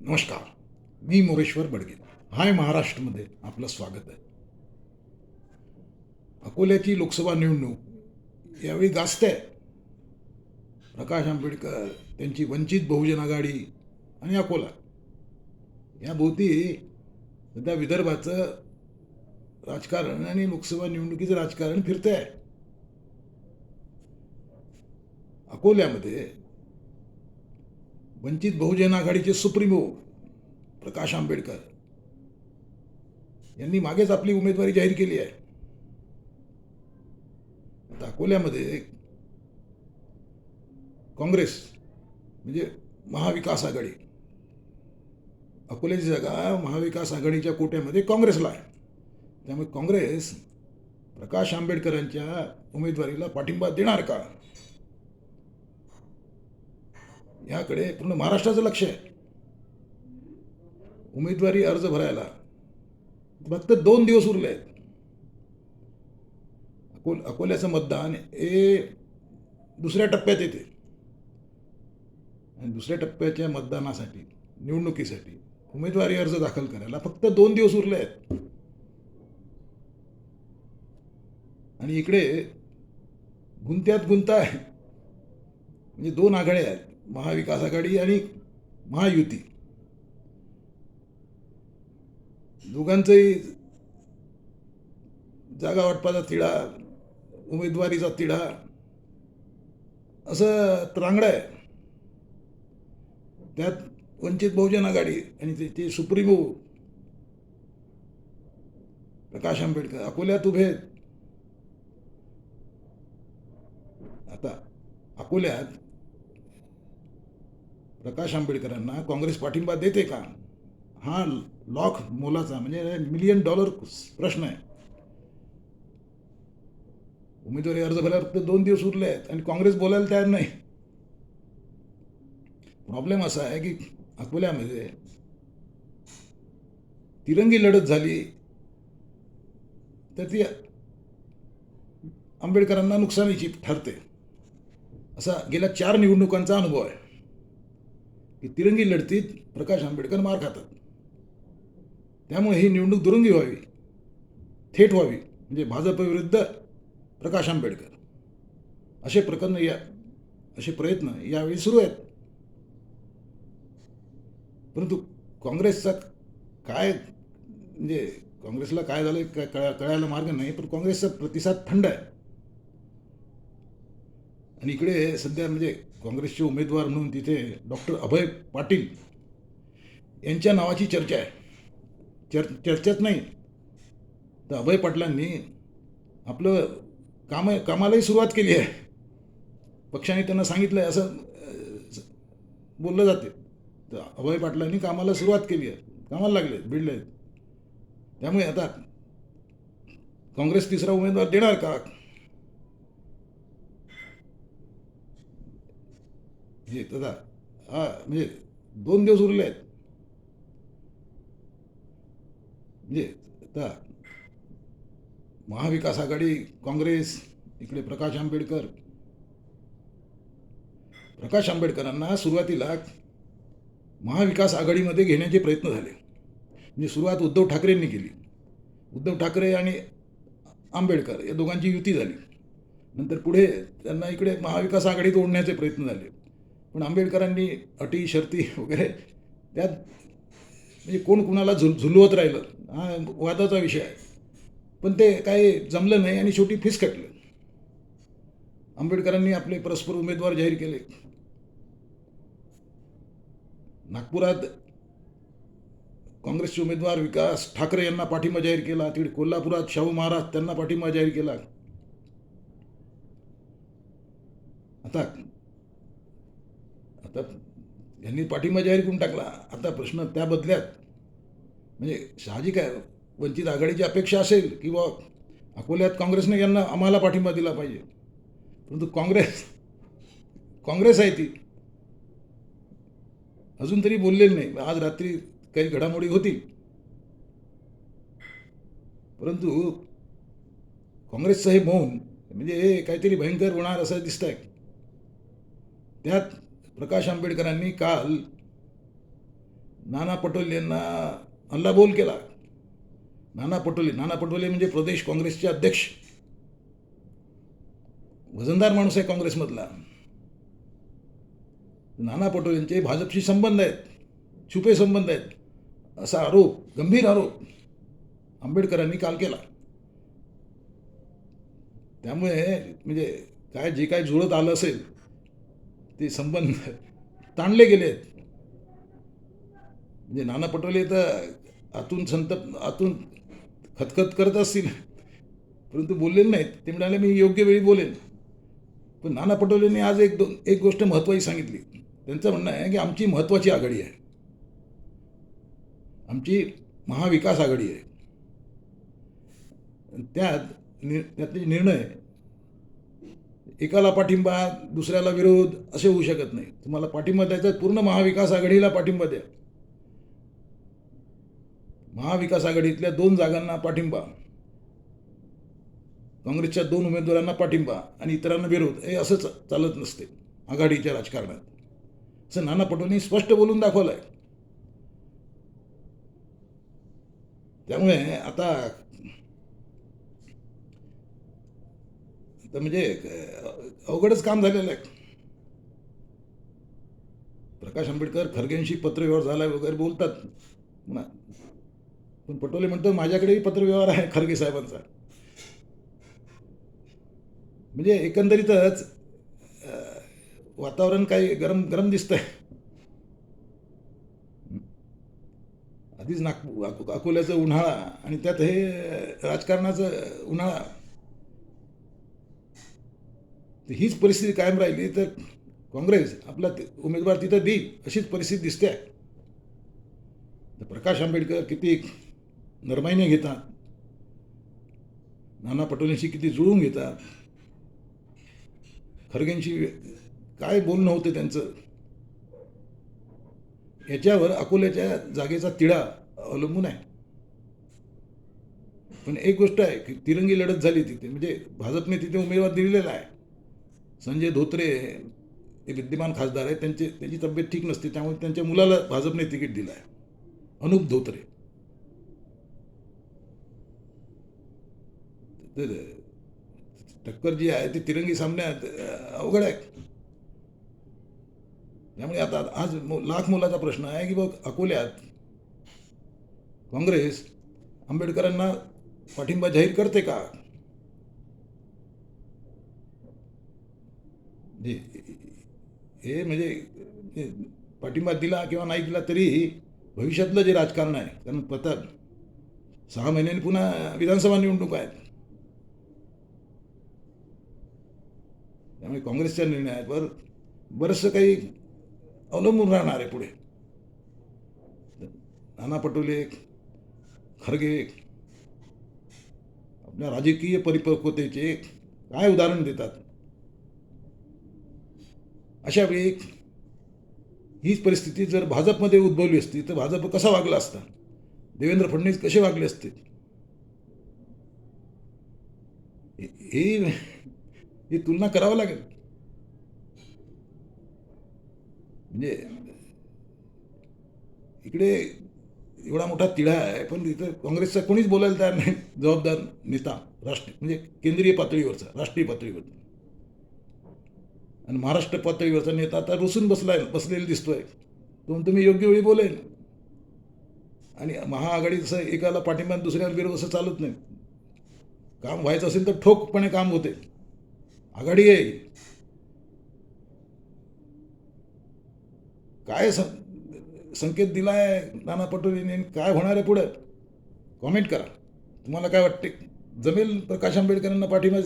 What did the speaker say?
नमस्कार मी मोरेश्वर बडगे. हाय महाराष्ट्रमध्ये आपलं स्वागत आहे. अकोल्याची लोकसभा निवडणूक यावेळी गाजते आहे. प्रकाश आंबेडकर त्यांची वंचित बहुजन आघाडी आणि अकोला. याभोवती सध्या विदर्भाचं राजकारण आणि लोकसभा निवडणुकीचं राजकारण फिरतंय. आहे अकोल्यामध्ये वंचित बहुजन आघाडीचे सुप्रीमो प्रकाश आंबेडकर. यांनी मागेच आपली उमेदवारी जाहीर केली आहे. आता अकोल्यामध्ये काँग्रेस म्हणजे महाविकास आघाडी. अकोल्याची जागा महाविकास आघाडीच्या कोट्यामध्ये काँग्रेसला आहे. त्यामुळे काँग्रेस प्रकाश आंबेडकरांच्या उमेदवारीला पाठिंबा देणार का? याकडे पूर्ण महाराष्ट्राचं लक्ष आहे. उमेदवारी अर्ज भरायला. फक्त दोन दिवस उरले आहेत. अकोल अकोल्याचं मतदान हे दुसऱ्या टप्प्यात येते. आणि दुसऱ्या टप्प्याच्या मतदानासाठी निवडणुकीसाठी उमेदवारी अर्ज दाखल करायला फक्त दोन दिवस उरले आहेत. आणि इकडे गुंत्यात गुंता आहे म्हणजे दोन आघाड्या आहेत. महाविकास आघाडी आणि महायुती. दोघांचंही जागा वाटपाचा तिढा उमेदवारीचा तिढा असं त्रांगडं आहे. त्यात वंचित बहुजन आघाडी आणि त्याचे सुप्रीमो प्रकाश आंबेडकर अकोल्यात उभे आहेत. आता अकोल्यात प्रकाश आंबेडकरांना काँग्रेस पाठिंबा देते का? हा लॉक मोलाचा म्हणजे मिलियन डॉलर प्रश्न आहे. उमेदवारी अर्ज भरायला फक्त दोन दिवस उरले आहेत आणि काँग्रेस बोलायला तयार नाही. प्रॉब्लेम असा आहे की अकोल्यामध्ये तिरंगी लढत झाली तर ती आंबेडकरांना नुकसानीची ठरते. असा गेल्या चार निवडणुकांचा अनुभव आहे. की तिरंगी लढतीत प्रकाश आंबेडकर मार खातात. त्यामुळे ही निवडणूक दुरंगी व्हावी थेट व्हावी म्हणजे भाजपविरुद्ध प्रकाश आंबेडकर. असे प्रकरण या असे प्रयत्न यावेळी सुरू आहेत. परंतु काँग्रेसचा काय म्हणजे काँग्रेसला काय झालं काय कळा कळायला मार्ग नाही पण काँग्रेसचा प्रतिसाद थंड आहे. आणि इकडे सध्या म्हणजे काँग्रेसचे उमेदवार म्हणून तिथे डॉक्टर अभय पाटील यांच्या नावाची चर्चा आहे. चर चर्चाच नाही. तर अभय पाटलांनी आपलं काम कामालाही सुरुवात केली आहे. पक्षाने त्यांना सांगितलं आहे असं बोललं जाते. तर अभय पाटलांनी कामाला सुरुवात केली आहे. कामाला लागले भिडले आहेत त्यामुळे आता काँग्रेस तिसरा उमेदवार देणार का? म्हणजे दादा हा म्हणजे दोन दिवस उरले आहेत. म्हणजे आता महाविकास आघाडी काँग्रेस इकडे प्रकाश आंबेडकर. प्रकाश आंबेडकरांना सुरुवातीला महाविकास आघाडीमध्ये घेण्याचे प्रयत्न झाले. म्हणजे सुरुवात उद्धव ठाकरेंनी केली. उद्धव ठाकरे आणि आंबेडकर या दोघांची युती झाली. नंतर पुढे त्यांना इकडे महाविकास आघाडीत ओढण्याचे प्रयत्न झाले. पण आंबेडकरांनी अटी शर्ती वगैरे त्यात म्हणजे कोण कुणाला झुल झुलवत राहिलं हा वादाचा विषय आहे. पण ते काही जमलं नाही आणि शेवटी फिसकटलं आंबेडकरांनी आपले परस्पर उमेदवार जाहीर केले. नागपुरात काँग्रेसचे उमेदवार विकास ठाकरे यांना पाठिंबा जाहीर केला. तिकडे कोल्हापुरात शाहू महाराज त्यांना पाठिंबा जाहीर केला. आता आता यांनी पाठिंबा जाहीर करून टाकला. आता प्रश्न त्या बदल्यात. म्हणजे साहजिक आहे. वंचित आघाडीची अपेक्षा असेल की बा अकोल्यात काँग्रेसने यांना आम्हाला पाठिंबा दिला पाहिजे. परंतु काँग्रेस काँग्रेस आहे ती. अजून तरी बोललेली नाही. आज रात्री काही घडामोडी होतील. परंतु काँग्रेसचं हे मौन म्हणजे हे काहीतरी भयंकर होणार असं दिसत आहे त्यात प्रकाश आंबेडकरांनी काल नाना पटोले यांना हल्लाबोल केला. नाना पटोले नाना पटोले म्हणजे प्रदेश काँग्रेसचे अध्यक्ष. वजनदार माणूस आहे काँग्रेसमधला. नाना पटोलेंचे भाजपशी संबंध आहेत छुपे संबंध आहेत असा आरोप गंभीर आरोप आंबेडकरांनी काल केला. त्यामुळे म्हणजे काय जे काय जुळत आलं असेल ते संबंध ताणले गेले आहेत म्हणजे नाना पटोले तर आतून संत आतून खतखत करत असतील. परंतु बोललेले नाहीत. ते म्हणाले मी योग्य वेळी बोलेन. पण नाना पटोलेंनी आज एक दोन एक गोष्ट महत्त्वाची सांगितली. त्यांचं म्हणणं आहे की आमची महत्त्वाची आघाडी आहे. आमची महाविकास आघाडी आहे. त्यात नि त्यातले निर्णय एकाला पाठिंबा दुसऱ्याला विरोध असे होऊ शकत नाही. तुम्हाला पाठिंबा द्यायचा पूर्ण महाविकास आघाडीला पाठिंबा द्या. महाविकास आघाडीतल्या दोन जागांना पाठिंबा. काँग्रेसच्या दोन उमेदवारांना पाठिंबा आणि इतरांना विरोध. हे असं चालत नसते आघाडीच्या राजकारणात. असं नाना पटोलेंनी स्पष्ट बोलून दाखवलं आहे त्यामुळे आता तर म्हणजे अवघडच काम झालेलं आहे. प्रकाश आंबेडकर खरगेंशी पत्रव्यवहार झाला वगैरे बोलतात. म्हणा. पण पटोले म्हणतो माझ्याकडेही पत्रव्यवहार आहे खरगे साहेबांचा. म्हणजे एकंदरीतच वातावरण काही गरम गरम दिसतंय. आधीच नागपूर अकोल्याचं उन्हाळा आणि त्यात हे राजकारणाचं उन्हाळा. तर हीच परिस्थिती कायम राहिली. तर काँग्रेस आपला उमेदवार तिथं देईल अशीच परिस्थिती दिसते. आहे तर प्रकाश आंबेडकर किती नरमाईने घेतात. नाना पटोलेंशी किती जुळून घेतात. खरगेंशी काय बोलणं होतं त्यांचं? याच्यावर अकोल्याच्या जागेचा तिढा अवलंबून आहे. पण एक गोष्ट आहे की तिरंगी लढत झाली तिथे. म्हणजे भाजपने तिथे उमेदवार दिलेला आहे. संजय धोत्रे हे विद्यमान खासदार आहेत त्यांचे त्यांची तब्येत ठीक नसते त्यामुळे त्यांच्या मुलाला भाजपने तिकीट दिलं आहे अनुप धोत्रे. तर टक्कर जी आहे ती तिरंगी सामन्यात अवघड आहे. त्यामुळे आता आज लाख मुलाचा प्रश्न आहे की बघ अकोल्यात काँग्रेस आंबेडकरांना पाठिंबा जाहीर करते का? जे हे म्हणजे पाठिंबा दिला किंवा नाही दिला तरी भविष्यातलं जे राजकारण आहे कारण पता सहा महिन्यांनी पुन्हा विधानसभा निवडणूक आहेत. त्यामुळे काँग्रेसच्या निर्णयावर बरंचसं काही अवलंबून राहणार आहे पुढे. नाना पटोले खरगे आपल्या राजकीय परिपक्वतेचे काय उदाहरण देतात? अशा वेळी हीच परिस्थिती जर भाजपमध्ये उद्भवली असती तर भाजप कसा वागला असता? देवेंद्र फडणवीस कसे वागले असते? ही ही तुलना करावं लागेल. म्हणजे इकडे एवढा मोठा तिढा आहे पण इथं काँग्रेसचा कोणीच बोलायला तयार नाही. जबाबदार नेता राष्ट्रीय म्हणजे केंद्रीय पातळीवरचा राष्ट्रीय पातळीवरचा. आणि महाराष्ट्र पातळीवरचा नेता आता रुसून बसलाय बसलेला दिसतोय. तुम्ही तुम्ही योग्य वेळी बोलेन. आणि महाआघाडी जसं एकाला पाठिंबा आणि दुसऱ्याला विरोध असं चालत नाही. काम व्हायचं असेल तर ठोकपणे काम होते. आघाडी आहे. काय सं संकेत दिलाय नाना पटोलेंनी आणि काय होणार आहे पुढं? कॉमेंट करा. तुम्हाला काय वाटते? जमेल प्रकाश आंबेडकरांना पाठिंबा